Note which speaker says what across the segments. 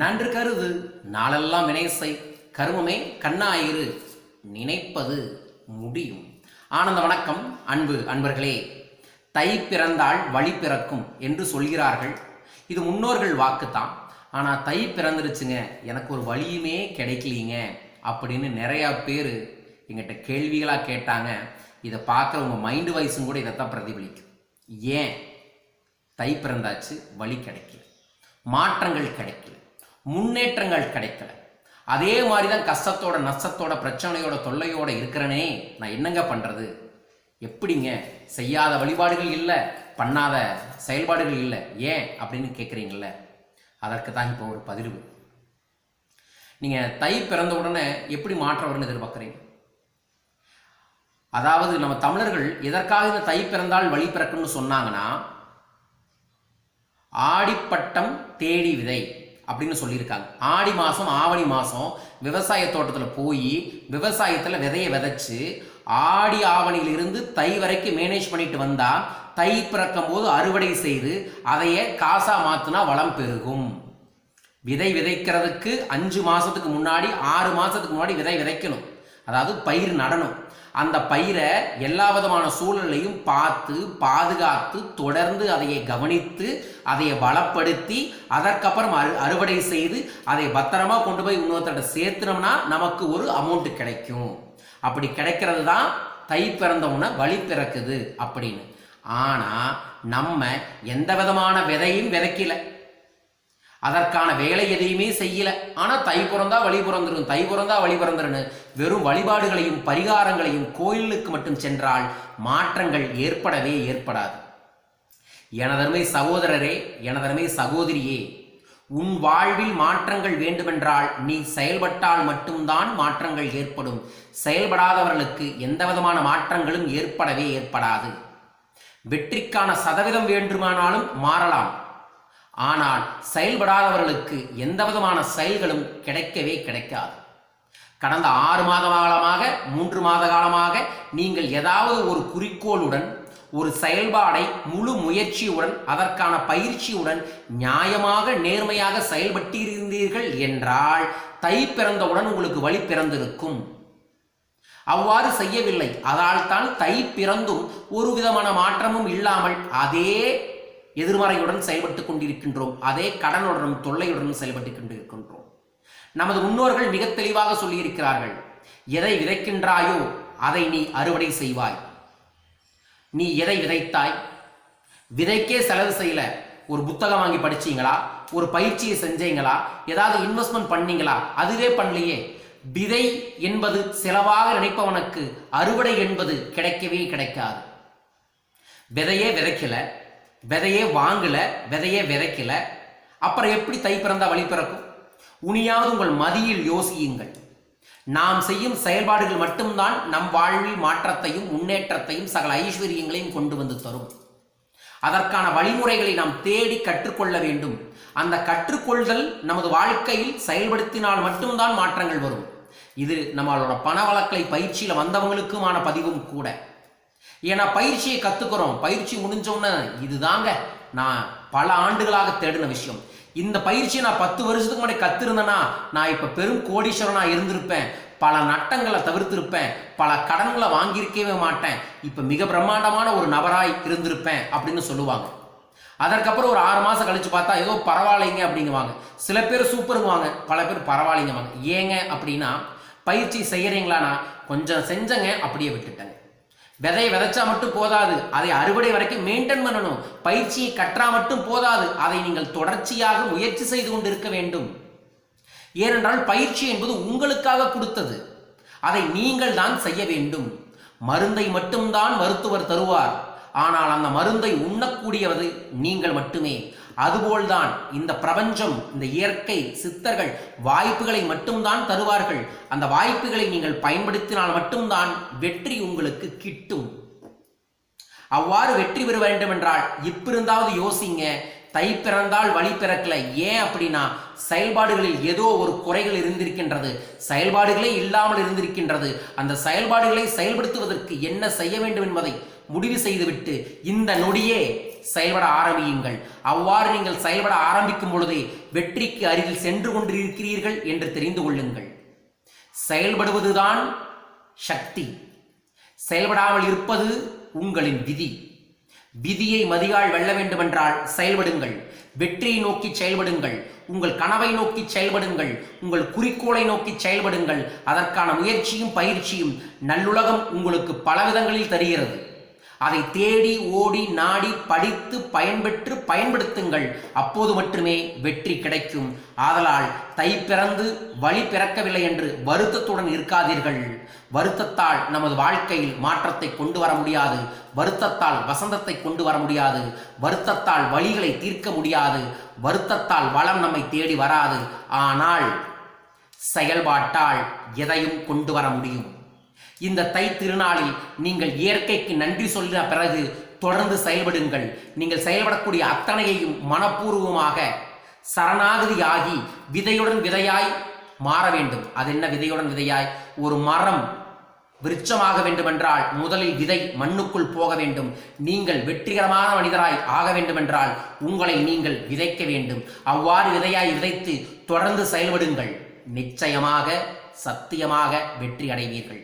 Speaker 1: நன்று கருது நாளெல்லாம் வினைசை கருமமே கண்ணாயிரு நினைப்பது முடியும் ஆனந்த வணக்கம் அன்பு அன்பர்களே தை பிறந்தால் வழி பிறக்கும் என்று சொல்கிறார்கள் இது முன்னோர்கள் வாக்கு தான் ஆனால் தை பிறந்துருச்சுங்க எனக்கு ஒரு வழியுமே கிடைக்கலீங்க அப்படின்னு நிறையா பேர் எங்கிட்ட கேள்விகளாக கேட்டாங்க இதை பார்க்குற உங்கள் மைண்டு வைஸும் கூட இதைத்தான் பிரதிபலிக்கும் ஏன் தை பிறந்தாச்சு வழி கிடைக்கல மாற்றங்கள் கிடைக்கல முன்னேற்றங்கள் கிடைக்கல அதே மாதிரி தான் கஷ்டத்தோட நஷ்டத்தோட பிரச்சனையோட தொல்லையோட இருக்கிறனே நான் என்னங்க பண்ணுறது எப்படிங்க செய்யாத வழிபாடுகள் இல்லை பண்ணாத செயல்பாடுகள் இல்லை ஏன் அப்படின்னு கேட்குறீங்கள அதற்கு தான் இப்போ ஒரு பதிவு நீங்கள் தை பிறந்த உடனே எப்படி மாற்றம் வரும்னு எதிர்பார்க்குறீங்க அதாவது நம்ம தமிழர்கள் எதற்காக இந்த தை பிறந்தால் வழி பிறக்கணும்னு சொன்னாங்கன்னா ஆடிப்பட்டம் தேடி விதை அப்படின்னு சொல்லியிருக்காங்க ஆடி மாதம் ஆவணி மாதம் விவசாய தோட்டத்தில் போய் விவசாயத்தில் விதையை விதைச்சி ஆடி ஆவணியிலிருந்து தை வரைக்கும் மேனேஜ் பண்ணிட்டு வந்தால் தை பிறக்கும் போது அறுவடை செய்து அதையே காசாக மாற்றுனா வளம் பெருகும் விதை விதைக்கிறதுக்கு அஞ்சு மாதத்துக்கு முன்னாடி ஆறு மாதத்துக்கு முன்னாடி விதை விதைக்கணும் அதாவது பயிர் நடணும் அந்த பயிரை எல்லா விதமான சூழலையும் பார்த்து பாதுகாத்து தொடர்ந்து அதையை கவனித்து அதையை வளப்படுத்தி அதற்கப்புறம் அறு அறுவடை செய்து அதை பத்திரமா கொண்டு போய் இன்னொருத்தட்ட சேர்த்துனோம்னா நமக்கு ஒரு அமௌண்ட் கிடைக்கும் அப்படி கிடைக்கிறது தான் தை பிறந்தவுடனே வழி பிறக்குது அப்படின்னு ஆனால் நம்ம எந்த விதமான விதையும் விதைக்கலை அதற்கான வேலை எதையுமே செய்யல ஆனா தை பிறந்தா வழி பிறந்துடும் தை பிறந்தா வழி பிறந்துருன்னு வெறும் வழிபாடுகளையும் பரிகாரங்களையும் கோயிலுக்கு மட்டும் சென்றால் மாற்றங்கள் ஏற்படவே ஏற்படாது எனதருமை சகோதரரே எனதருமை சகோதரியே உன் வாழ்வில் மாற்றங்கள் வேண்டுமென்றால் நீ செயல்பட்டால் மட்டும்தான் மாற்றங்கள் ஏற்படும் செயல்படாதவர்களுக்கு எந்த விதமான மாற்றங்களும் ஏற்படவே ஏற்படாது வெற்றிக்கான சதவீதம் வேண்டுமானாலும் மாறலாம் ஆனால் செயல்படாதவர்களுக்கு எந்த விதமான செயல்களும் கிடைக்கவே கிடைக்காது கடந்த ஆறு மாத காலமாக மூன்று மாத காலமாக நீங்கள் ஏதாவது ஒரு குறிக்கோளுடன் ஒரு செயல்பாடை முழு முயற்சியுடன் அதற்கான பயிற்சியுடன் நியாயமாக நேர்மையாக செயல்பட்டிருந்தீர்கள் என்றால் தை பிறந்தவுடன் உங்களுக்கு வழி பிறந்திருக்கும் அவ்வாறு செய்யவில்லை அதால் தான் தை பிறந்தும் ஒரு விதமான மாற்றமும் இல்லாமல் அதே எதிர்மறையுடன் செயல்பட்டு கொண்டிருக்கின்றோம் அதே கடனுடனும் தொல்லையுடனும் செயல்பட்டு கொண்டிருக்கின்றோம் நமது முன்னோர்கள் மிக தெளிவாக சொல்லியிருக்கிறார்கள் எதை விதைக்கின்றாயோ அதை நீ அறுவடை செய்வாய் நீ எதை விதைத்தாய் விதைக்கே செலவு செய்யல ஒரு புத்தகம் வாங்கி படிச்சீங்களா ஒரு பயிற்சியை செஞ்சீங்களா ஏதாவது இன்வெஸ்ட்மெண்ட் பண்ணீங்களா அதுவே பண்ணலையே விதை என்பது செலவாக நினைப்பவனுக்கு அறுவடை என்பது கிடைக்கவே கிடைக்காது விதையே விதைக்கல விதையே வாங்கலை விதையே விதைக்கலை அப்புறம் எப்படி தை பிறந்தா வழி பிறக்கும் உனியாவது உங்கள் மதியில் யோசியுங்கள் நாம் செய்யும் செயல்பாடுகள் மட்டும்தான் நம் வாழ்வில் மாற்றத்தையும் முன்னேற்றத்தையும் சகல ஐஸ்வர்யங்களையும் கொண்டு வந்து தரும் அதற்கான வழிமுறைகளை நாம் தேடி கற்றுக்கொள்ள வேண்டும் அந்த கற்றுக்கொள்தல் நமது வாழ்க்கையில் செயல்படுத்தினால் மட்டும்தான் மாற்றங்கள் வரும் இது நம்மளோட பண வழக்கை பயிற்சியில் வந்தவங்களுக்குமான பதிவும் கூட ஏன்னா பயிற்சியை கத்துக்கிறோம் பயிற்சி முடிஞ்சோன்னே இதுதாங்க நான் பல ஆண்டுகளாக தேடின விஷயம் இந்த பயிற்சியை நான் பத்து வருஷத்துக்கு முன்னாடி கத்திருந்தேன்னா நான் இப்போ பெரும் கோடீஸ்வரனாக இருந்திருப்பேன் பல நட்டங்களை தவிர்த்திருப்பேன் பல கடன்களை வாங்கியிருக்கவே மாட்டேன் இப்போ மிக பிரம்மாண்டமான ஒரு நபராய் இருந்திருப்பேன் அப்படின்னு சொல்லுவாங்க அதற்கப்புறம் ஒரு ஆறு மாதம் கழித்து பார்த்தா ஏதோ பரவாயில்லைங்க அப்படிங்குவாங்க சில பேர் சூப்பருங்குவாங்க பல பேர் பரவாயில்லைங்க வாங்க ஏங்க அப்படின்னா பயிற்சி செய்கிறீங்களானா கொஞ்சம் செஞ்சங்க அப்படியே விட்டுட்டேங்க விதையை விதைச்சா மட்டும் போதாது அதை அறுவடை வரைக்கும் மெயின்டைன் பண்ணணும் பயிற்சியை கற்றா மட்டும் போதாது அதை நீங்கள் தொடர்ச்சியாக முயற்சி செய்து கொண்டிருக்க வேண்டும் ஏனென்றால் பயிற்சி என்பது உங்களுக்காக கொடுத்தது அதை நீங்கள் தான் செய்ய வேண்டும் மருந்தை மட்டும்தான் மருத்துவர் தருவார் ஆனால் அந்த மருந்தை உண்ணக்கூடியவது நீங்கள் மட்டுமே அதுபோல்தான் இந்த பிரபஞ்சம் இந்த இயற்கை சித்தர்கள் வாய்ப்புகளை மட்டும்தான் தருவார்கள் அந்த வாய்ப்புகளை நீங்கள் பயன்படுத்தினால் மட்டும்தான் வெற்றி உங்களுக்கு கிட்டும் அவ்வாறு வெற்றி பெற வேண்டும் என்றால் இப்பிருந்தாவது யோசிங்க தை பிறந்தால் வழி பிறக்கல ஏன் அப்படின்னா செயல்பாடுகளில் ஏதோ ஒரு குறைகள் இருந்திருக்கின்றது செயல்பாடுகளே இல்லாமல் இருந்திருக்கின்றது அந்த செயல்பாடுகளை செயல்படுத்துவதற்கு என்ன செய்ய வேண்டும் என்பதை முடிவு செய்துவிட்டு இந்த நொடியே செயல்பட ஆரம்பியுங்கள் அவ்வாறு நீங்கள் செயல்பட ஆரம்பிக்கும் பொழுதே வெற்றிக்கு அருகில் சென்று கொண்டிருக்கிறீர்கள் என்று தெரிந்து கொள்ளுங்கள் செயல்படுவதுதான் சக்தி செயல்படாமல் இருப்பது உங்களின் விதி விதியை மதியால் வெல்ல வேண்டுமென்றால் செயல்படுங்கள் வெற்றியை நோக்கி செயல்படுங்கள் உங்கள் கனவை நோக்கி செயல்படுங்கள் உங்கள் குறிக்கோளை நோக்கி செயல்படுங்கள் அதற்கான முயற்சியும் பயிற்சியும் நல்லுலகம் உங்களுக்கு பல விதங்களில் தருகிறது அதை தேடி ஓடி நாடி படித்து பயன்பெற்று பயன்படுத்துங்கள் அப்போது மட்டுமே வெற்றி கிடைக்கும் ஆதலால் தை பிறந்து வழி பிறக்கவில்லை என்று வருத்தத்துடன் இருக்காதீர்கள் வருத்தத்தால் நமது வாழ்க்கையில் மாற்றத்தை கொண்டு வர முடியாது வருத்தத்தால் வசந்தத்தை கொண்டு வர முடியாது வருத்தத்தால் வழிகளை தீர்க்க முடியாது வருத்தத்தால் வளம் நம்மை தேடி வராது ஆனால் செயல்பாட்டால் எதையும் கொண்டு வர முடியும் இந்த தை திருநாளில் நீங்கள் இயற்கைக்கு நன்றி சொல்லின பிறகு தொடர்ந்து செயல்படுங்கள் நீங்கள் செயல்படக்கூடிய அத்தனையையும் மனப்பூர்வமாக சரணாகதியாகி விதையுடன் விதையாய் மாற வேண்டும் அது என்ன விதையுடன் விதையாய் ஒரு மரம் விருட்சமாக வேண்டுமென்றால் முதலில் விதை மண்ணுக்குள் போக வேண்டும் நீங்கள் வெற்றிகரமான மனிதராய் ஆக வேண்டுமென்றால் உங்களை நீங்கள் விதைக்க வேண்டும் அவ்வாறு விதையாய் விதைத்து தொடர்ந்து செயல்படுங்கள் நிச்சயமாக சத்தியமாக வெற்றி அடைவீர்கள்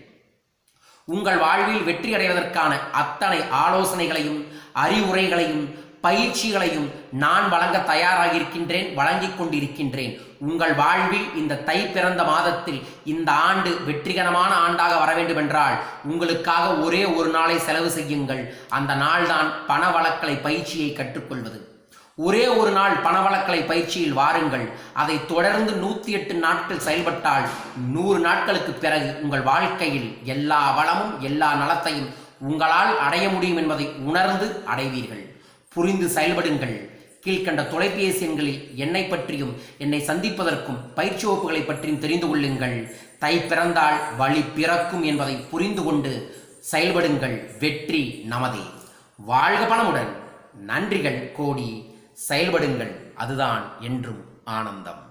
Speaker 1: உங்கள் வாழ்வில் வெற்றி அடைவதற்கான அத்தனை ஆலோசனைகளையும் அறிவுரைகளையும் பயிற்சிகளையும் நான் வழங்க தயாராக இருக்கின்றேன் வழங்கிக் கொண்டிருக்கின்றேன் உங்கள் வாழ்வில் இந்த தை பிறந்த மாதத்தில் இந்த ஆண்டு வெற்றிகரமான ஆண்டாக வர வேண்டுமென்றால் உங்களுக்காக ஒரே ஒரு நாளை செலவு செய்யுங்கள் அந்த நாள்தான் பண வழக்கலை பயிற்சியை கற்றுக்கொள்வது ஒரே ஒரு நாள் பணவழக்கலை பயிற்சியில் வாருங்கள் அதை தொடர்ந்து நூற்றி எட்டு நாட்கள் செயல்பட்டால் நூறு நாட்களுக்கு பிறகு உங்கள் வாழ்க்கையில் எல்லா வளமும் எல்லா நலத்தையும் உங்களால் அடைய முடியும் என்பதை உணர்ந்து அடைவீர்கள் புரிந்து செயல்படுங்கள் கீழ்கண்ட தொலைபேசி எண்களில் என்னை பற்றியும் என்னை சந்திப்பதற்கும் பயிற்சி வகுப்புகளை பற்றியும் தெரிந்து கொள்ளுங்கள் தை பிறந்தால் வழி பிறக்கும் என்பதை புரிந்து கொண்டு செயல்படுங்கள் வெற்றி நமதே வாழ்க பணமுடன் நன்றிகள் கோடி செயல்படுங்கள் அதுதான் என்றும் ஆனந்தம்